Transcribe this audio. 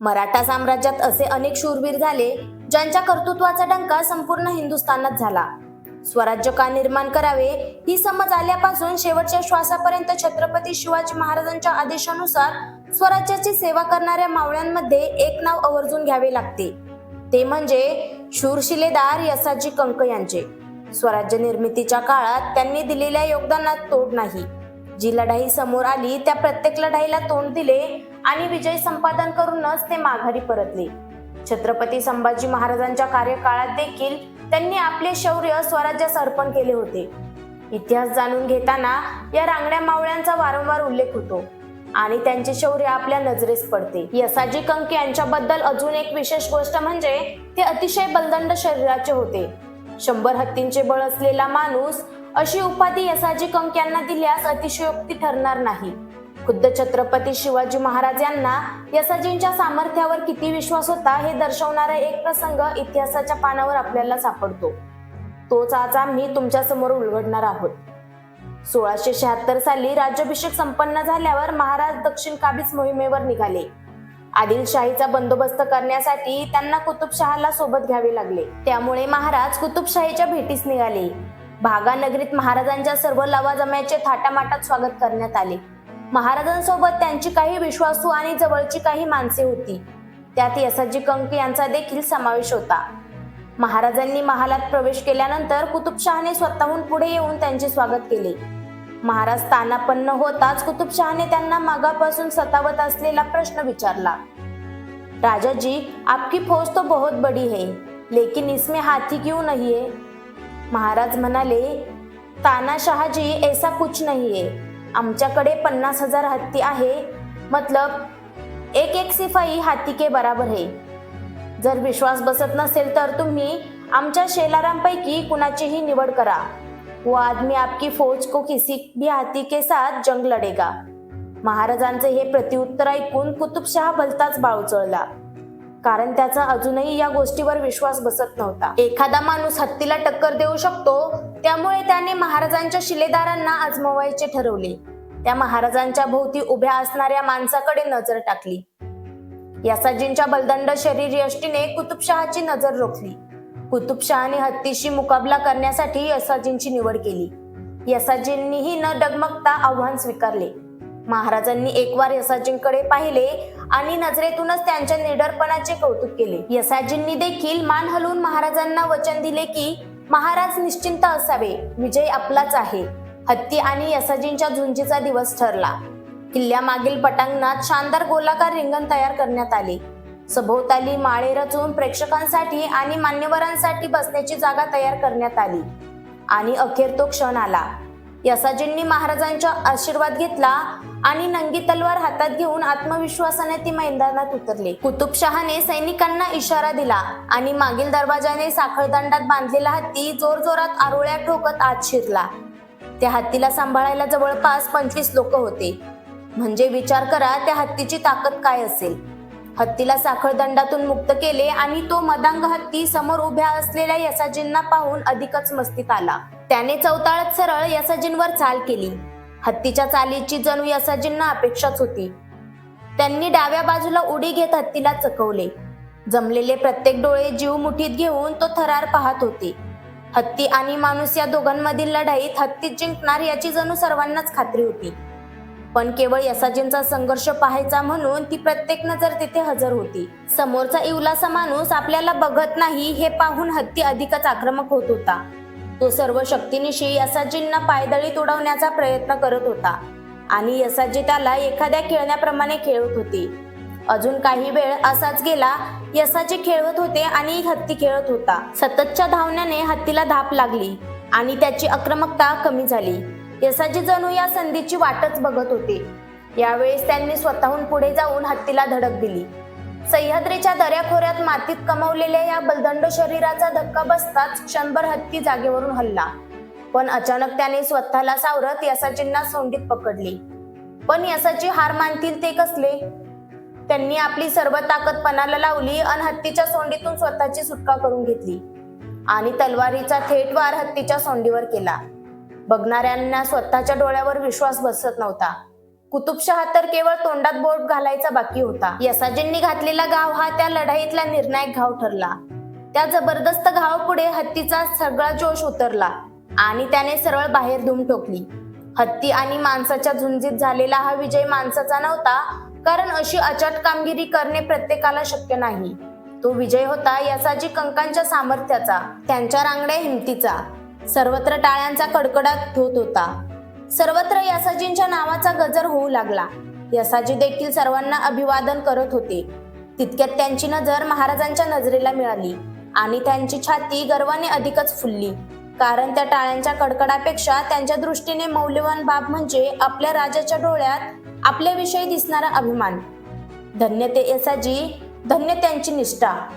मराठा साम्राज्यात असे अनेक शूरवीर झाले ज्यांच्या कर्तृत्वाचा डंका संपूर्ण हिंदुस्थानात झाला. स्वराज्य का निर्माण करावे ही समज आल्यापासून शेवटच्या श्वासापर्यंत छत्रपती शिवाजी महाराजांच्या आदेशानुसार स्वराज्याची सेवा करणाऱ्या मावळ्यांमध्ये एक नाव आवर्जून घ्यावे लागते. ते म्हणजे शूरशिलेदार यसाजी कंक यांचे. स्वराज्य निर्मितीच्या काळात त्यांनी दिलेल्या योगदानात तोड नाही. जी लढाई समोर आली त्या प्रत्येक लढाईला तोंड दिले आणि विजय संपादन करूनच ते माघारी परतले. छत्रपती संभाजी महाराजांच्या कार्यकाळात देखील त्यांनी आपले शौर्य स्वराज्यास अर्पण केले होते. इतिहास जाणून घेताना या रांगड्या मावळ्यांचा वारंवार उल्लेख होतो आणि त्यांचे शौर्य आपल्या नजरेस पडते. यसाजी कंक यांच्याबद्दल अजून एक विशेष गोष्ट म्हणजे ते अतिशय बलदंड शरीराचे होते. शंभर हत्तींचे बळ असलेला माणूस अशी उपाधी यसाजी कंक यांना दिल्यास अतिशयोक्ती ठरणार नाही. खुद्द छत्रपती शिवाजी महाराज यांना यसाजींच्या सामर्थ्यावर किती विश्वास होता हे दर्शवणारा एक प्रसंग इतिहासाच्या पानावर आपल्याला सापडतो. तोच आज आम्ही तुमच्यासमोर उलगडणार आहोत. सोळाशे शहात्तर साली राज्याभिषेक संपन्न झाल्यावर महाराज दक्षिण काबीज मोहिमेवर निघाले. आदिलशाहीचा बंदोबस्त करण्यासाठी त्यांना कुतुबशहाला सोबत घ्यावे लागले. त्यामुळे महाराज कुतुबशाहीच्या भेटीस निघाले. भागा नगरीत महाराजांच्या सर्व लवाजम्याचे थाटामाटात स्वागत करण्यात आले. महाराजांसोबत त्यांची काही विश्वासू आणि जवळची काही माणसे होती. त्यात यसाजी कंक यांचा देखील समावेश होता. महाराजांनी महालात प्रवेश केल्यानंतर कुतुबशहाने स्वतःहून पुढे येऊन त्यांचे स्वागत केले. महाराज तानापन्न होताच कुतुबशहाने त्यांना मागापासून सतावत असलेला प्रश्न विचारला. राजाजी आपकी फौज तो बहुत बड़ी है लेकिन इसमें हाथी क्यों नहीं है? महाराज म्हणाले तानाशहाजी ऐसा कुछ नहीं है. आमच्याकडे पन्नास हजार हत्ती आहे. मतलब एक एक सिफाई हाती के बराबर है जर विश्वास बसत नसेल तर तुम्ही आमच्या शेलारांपैकी कुणाचीही निवड करा. वो आदमी आपकी फौज को किसी भी हाथी के साथ जंग लढेगा महाराजांचे हे प्रत्युत्तर ऐकून कुतुबशहा भलताच बाळूचळला कारण त्याचा अजूनही या गोष्टीवर विश्वास बसत नव्हता. एखादा माणूस हत्तीला टक्कर देऊ शकतो त्यामुळे त्याने महाराजांच्या शिलेदारांना आजमवायचे ठरवले. त्या महाराजांच्या भोवती उभ्या असणाऱ्या माणसाकडे नजर टाकली. यासाजींच्या बलदंड शरीर यष्टीने कुतुबशहाची नजर रोखली. कुतुबशहाने हत्तीशी मुकाबला करण्यासाठी यसाजींची निवड केली. यसाजींनीही न डगमगता आव्हान स्वीकारले. महाराजांनी एकवार यसाजींकडे पाहिले आणि नजरेतूनच त्यांच्या निडरपणाचे कौतुक केले. यसाजींनी देखील मान हलवून महाराजांना वचन दिले की महाराज निश्चिंत असावे. विजय आपलाच आहे. हत्ती आणि यसाजींच्या झुंजीचा दिवस ठरला. किल्ल्यामागील पटांगणात शानदार गोलाकार रिंगण तयार करण्यात आले. सभोवताली माळे रचून प्रेक्षकांसाठी आणि मान्यवरांसाठी बसण्याची जागा तयार करण्यात आली. आणि अखेर तो क्षण आला. यसाजींनी महाराजांचा आशीर्वाद घेतला आणि नंगी तलवार हातात घेऊन आत्मविश्वासाने ती मैदानात उतरले. कुतुबशहाने सैनिकांना इशारा दिला आणि मागील दरवाजाने साखळदंडात बांधलेला हत्ती जोरजोरात आरोळ्या ठोकत आत शिरला. त्या हत्तीला सांभाळायला जवळपास पंचवीस लोक होते. म्हणजे विचार करा त्या हत्तीची ताकद काय असेल? हत्तीला साखळदंडातून मुक्त केले आणि तो मदांग हत्ती समोर उभ्या असलेल्या यसाजींना पाहून अधिकच मस्तीत आला. त्याने चौताळत सरळ यसाजींवर चाल केली. हत्तीच्या चालीची जणू यसाजींना अपेक्षाच होती. त्यांनी डाव्या बाजूला उडी घेत हत्तीला चकवले. जमलेले प्रत्येक डोळे जीव मुठीत घेऊन तो थरार पाहत होते. हत्ती आणि माणूस या दोघांमधील लढाईत हत्ती जिंकणार याची जणू सर्वांनाच खात्री होती. पण केवळ यसाजींचा संघर्ष पाहायचा म्हणून ती प्रत्येक नजर तिथे हजर होती. समोरचा इवलासा माणूस आपल्याला बघत नाही हे पाहून हत्ती अधिकच आक्रमक होत होता. तो सर्व शक्तीनिशी यसाजींना पायदळीत उडवण्याचा प्रयत्न करत होता. आणि यसाजी त्याला एखाद्या खेळण्याप्रमाणे खेळत होती. अजून काही वेळ असाच गेला यसाजी खेळत होते आणि हत्ती खेळत होता. सततच्या धावण्याने हत्तीला धाप लागली आणि त्याची आक्रमकता कमी झाली. यसाजी जणू या संधीची वाटच बघत होते. यावेळेस त्यांनी स्वतःहून पुढे जाऊन हत्तीला धडक दिली. सह्याद्रीच्या दऱ्याखोऱ्यात मातीत कमवलेल्या या बलदंड शरीराचा धक्का बसताच क्षणभर हत्ती जागेवरून हल्ला. पण अचानक त्याने स्वतःला सावरत यसाजींना सोंडीत पकडले. पण यसाची हार मानतील ते कसले? त्यांनी आपली सर्व ताकद पणाला लावली आणि हत्तीच्या सोंडीतून स्वतःची सुटका करून घेतली. आणि तलवारीचा थेट वार हत्तीच्या सोंडीवर केला. बघणाऱ्यांना स्वतःच्या डोळ्यावर विश्वास बसत नव्हता. कुतुबशहा तर केवळ तोंडात बोट घालायचा बाकी होता. यसाजींनी घातलेला घाव हा त्या लढाईतला निर्णायक घाव ठरला. त्या जबरदस्त घावापुढे हत्तीचा सगळा जोश उतरला आणि त्याने सरळ बाहेर धूम ठोकली. हत्ती आणि माणसाच्या झुंजीत झालेला हा विजय माणसाचा नव्हता कारण अशी अचट कामगिरी करणे प्रत्येकाला शक्य नाही. तो विजय होता यसाजी कंकांच्या सामर्थ्याचा त्यांच्या रांगड्या हिमतीचा. सर्वत्र टाळ्यांचा कडकडाट होत होता. सर्वत्र यसाजींच्या नावाचा गजर होऊ लागला. यसाजी देखील सर्वांना अभिवादन करत होते. तितक्यात त्यांची नजर महाराजांच्या नजरेला मिळाली आणि त्यांची छाती गर्वाने अधिकच फुलली. कारण त्या टाळ्यांच्या कडकडापेक्षा त्यांच्या दृष्टीने मौल्यवान बाब म्हणजे आपल्या राजाच्या डोळ्यात आपल्याविषयी दिसणारा अभिमान. धन्य ते यसाजी धन्य त्यांची निष्ठा.